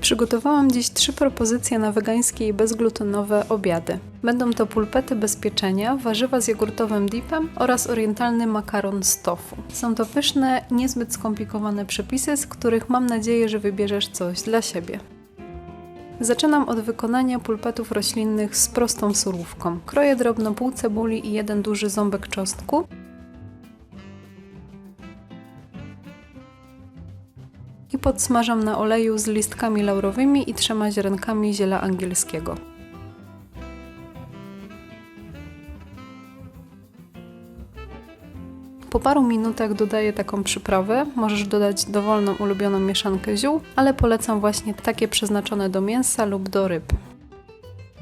Przygotowałam dziś trzy propozycje na wegańskie i bezglutenowe obiady. Będą to pulpety bez pieczenia, warzywa z jogurtowym dipem oraz orientalny makaron z tofu. Są to pyszne, niezbyt skomplikowane przepisy, z których mam nadzieję, że wybierzesz coś dla siebie. Zaczynam od wykonania pulpetów roślinnych z prostą surówką. Kroję drobno pół cebuli i jeden duży ząbek czosnku. Podsmażam na oleju z listkami laurowymi i trzema ziarenkami ziela angielskiego. Po paru minutach dodaję taką przyprawę. Możesz dodać dowolną ulubioną mieszankę ziół, ale polecam właśnie takie przeznaczone do mięsa lub do ryb.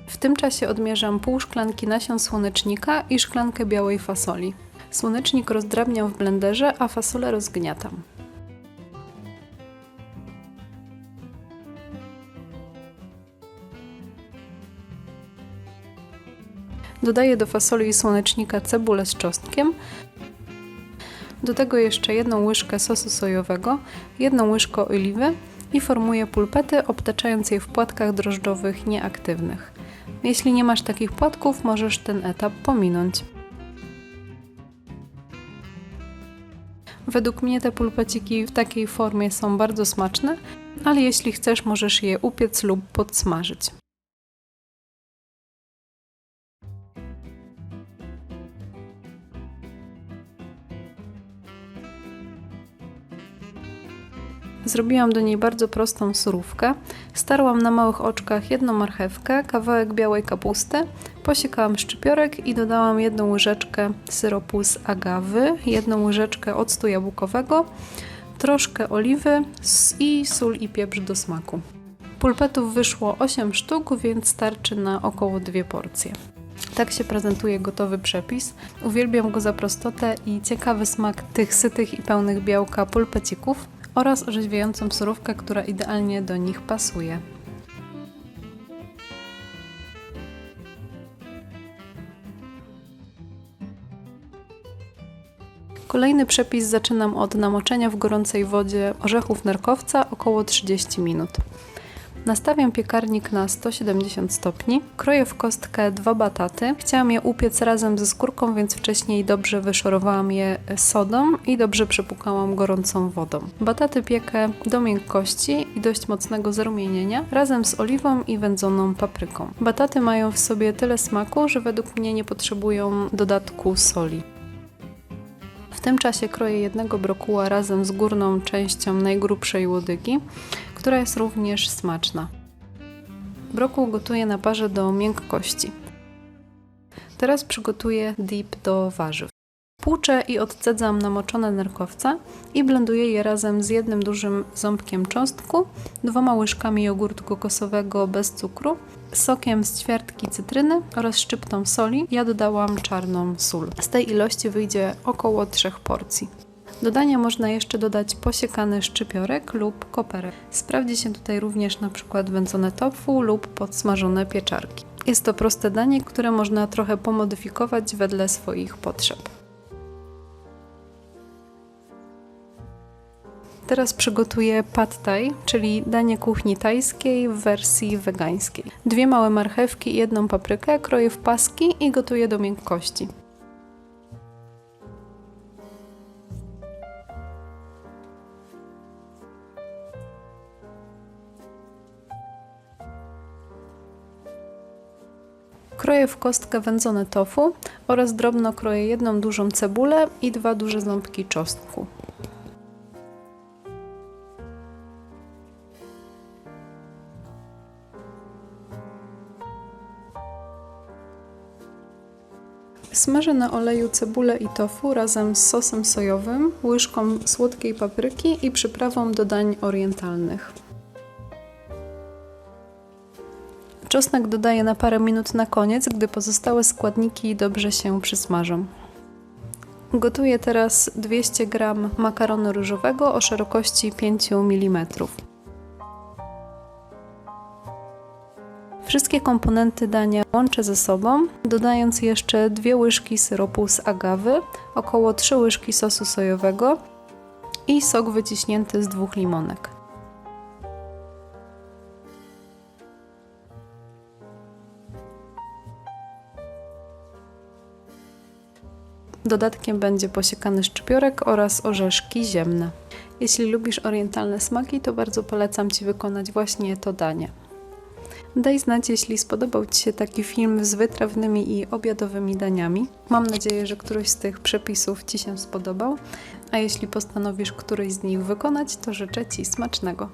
W tym czasie odmierzam pół szklanki nasion słonecznika i szklankę białej fasoli. Słonecznik rozdrabniam w blenderze, a fasolę rozgniatam. Dodaję do fasoli i słonecznika cebulę z czosnkiem, do tego jeszcze jedną łyżkę sosu sojowego, jedną łyżkę oliwy i formuję pulpety, obtaczając je w płatkach drożdżowych nieaktywnych. Jeśli nie masz takich płatków, możesz ten etap pominąć. Według mnie te pulpeciki w takiej formie są bardzo smaczne, ale jeśli chcesz, możesz je upiec lub podsmażyć. Zrobiłam do niej bardzo prostą surówkę. Starłam na małych oczkach jedną marchewkę, kawałek białej kapusty, posiekałam szczypiorek i dodałam jedną łyżeczkę syropu z agawy, jedną łyżeczkę octu jabłkowego, troszkę oliwy i sól i pieprz do smaku. Pulpetów wyszło 8 sztuk, więc starczy na około dwie porcje. Tak się prezentuje gotowy przepis. Uwielbiam go za prostotę i ciekawy smak tych sytych i pełnych białka pulpecików oraz orzeźwiającą surówkę, która idealnie do nich pasuje. Kolejny przepis zaczynam od namoczenia w gorącej wodzie orzechów nerkowca około 30 minut. Nastawiam piekarnik na 170 stopni. Kroję w kostkę dwa bataty. Chciałam je upiec razem ze skórką, więc wcześniej dobrze wyszorowałam je sodą i dobrze przepukałam gorącą wodą. Bataty piekę do miękkości i dość mocnego zarumienienia razem z oliwą i wędzoną papryką. Bataty mają w sobie tyle smaku, że według mnie nie potrzebują dodatku soli. W tym czasie kroję jednego brokuła razem z górną częścią najgrubszej łodygi która jest również smaczna. Brokuł gotuję na parze do miękkości. Teraz przygotuję dip do warzyw. Płuczę i odcedzam namoczone nerkowce i blenduję je razem z jednym dużym ząbkiem czosnku, dwoma łyżkami jogurtu kokosowego bez cukru, sokiem z ćwiartki cytryny oraz szczyptą soli. Ja dodałam czarną sól. Z tej ilości wyjdzie około 3 porcji. Do dania można jeszcze dodać posiekany szczypiorek lub koperek. Sprawdzi się tutaj również na przykład wędzone tofu lub podsmażone pieczarki. Jest to proste danie, które można trochę pomodyfikować wedle swoich potrzeb. Teraz przygotuję pad thai, czyli danie kuchni tajskiej w wersji wegańskiej. Dwie małe marchewki i jedną paprykę kroję w paski i gotuję do miękkości. Kroję w kostkę wędzone tofu oraz drobno kroję jedną dużą cebulę i dwa duże ząbki czosnku. Smażę na oleju cebulę i tofu razem z sosem sojowym, łyżką słodkiej papryki i przyprawą do dań orientalnych. Czosnek dodaję na parę minut na koniec, gdy pozostałe składniki dobrze się przysmażą. Gotuję teraz 200 g makaronu ryżowego o szerokości 5 mm. Wszystkie komponenty dania łączę ze sobą, dodając jeszcze dwie łyżki syropu z agawy, około 3 łyżki sosu sojowego i sok wyciśnięty z dwóch limonek. Dodatkiem będzie posiekany szczypiorek oraz orzeszki ziemne. Jeśli lubisz orientalne smaki, to bardzo polecam Ci wykonać właśnie to danie. Daj znać, jeśli spodobał Ci się taki film z wytrawnymi i obiadowymi daniami. Mam nadzieję, że któryś z tych przepisów Ci się spodobał, a jeśli postanowisz któryś z nich wykonać, to życzę Ci smacznego.